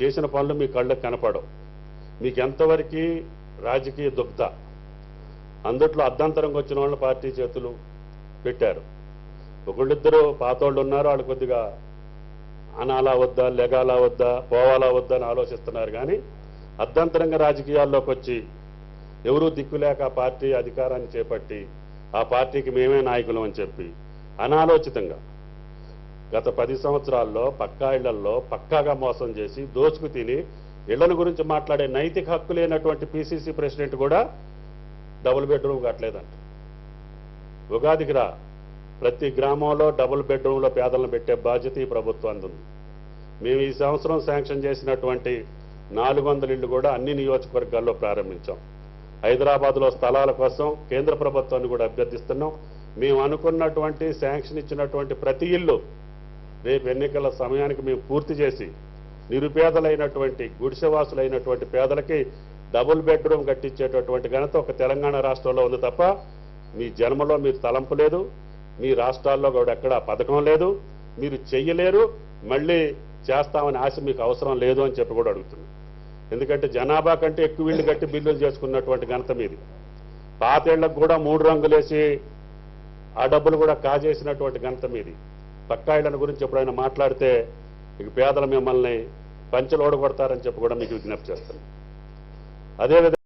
చేసిన పనులు మీ కళ్ళకు కనపడవు. మీకు ఎంతవరకు రాజకీయ దుగ్ధ అందుట్లో అర్ధంతరంగా వచ్చిన వాళ్ళని పార్టీ చేతులు పెట్టారు. ఒకళ్ళిద్దరు పాతోళ్ళు ఉన్నారు వాళ్ళు కొద్దిగా అనాలా వద్దా లెగాలా వద్దా పోవాలా వద్దా అని ఆలోచిస్తున్నారు. కానీ అర్ధంతరంగా రాజకీయాల్లోకి వచ్చి ఎవరూ దిక్కులేక పార్టీ అధికారాన్ని చేపట్టి ఆ పార్టీకి మేమే నాయకులం అని చెప్పి అనాలోచితంగా గత పది సంవత్సరాల్లో పక్కా ఇళ్ళల్లో పక్కాగా మోసం చేసి దోచుకు తిని ఇళ్ళను గురించి మాట్లాడే నైతిక హక్కు లేనటువంటి పీసీసీ ప్రెసిడెంట్ కూడా డబుల్ బెడ్రూమ్ కట్టలేదంట. ఉగాదికి రా. ప్రతి గ్రామంలో డబుల్ బెడ్రూమ్లో పేదలను పెట్టే బాధ్యత ఈ ప్రభుత్వానికి ఉంది. మేము ఈ సంవత్సరం శాంక్షన్ చేసినటువంటి నాలుగు వందల ఇళ్ళు కూడా అన్ని నియోజకవర్గాల్లో ప్రారంభించాం. హైదరాబాద్లో స్థలాల కోసం కేంద్ర ప్రభుత్వాన్ని కూడా అభ్యర్థిస్తున్నాం. మేము అనుకున్నటువంటి శాంక్షన్ ఇచ్చినటువంటి ప్రతి ఇల్లు రేపు ఎన్నికల సమయానికి మేము పూర్తి చేసి నిరుపేదలైనటువంటి గుడిసెవాసులైనటువంటి పేదలకి డబుల్ బెడ్రూమ్ కట్టించేటటువంటి ఘనత ఒక తెలంగాణ రాష్ట్రంలో ఉంది తప్ప మీ జన్మలో మీరు తలంపు లేదు మీ రాష్ట్రాల్లో కూడా ఎక్కడ పథకం లేదు మీరు చెయ్యలేరు మళ్ళీ చేస్తామని ఆశ మీకు అవసరం లేదు అని చెప్పి కూడా అడుగుతున్నాను ఎందుకంటే జనాభా కంటే ఎక్కువ వీళ్ళు కట్టి బిల్లులు చేసుకున్నటువంటి ఘనత మీది. పాతేళ్ళకు కూడా మూడు రంగులేసి ఆ డబ్బులు కూడా కాజేసినటువంటి ఘనత మీది. పక్కా గురించి ఎప్పుడైనా మాట్లాడితే ఇక పేదలు మిమ్మల్ని పంచలు ఓడగొడతారని చెప్పి కూడా మీకు విజ్ఞప్తి చేస్తాను. అదేవిధంగా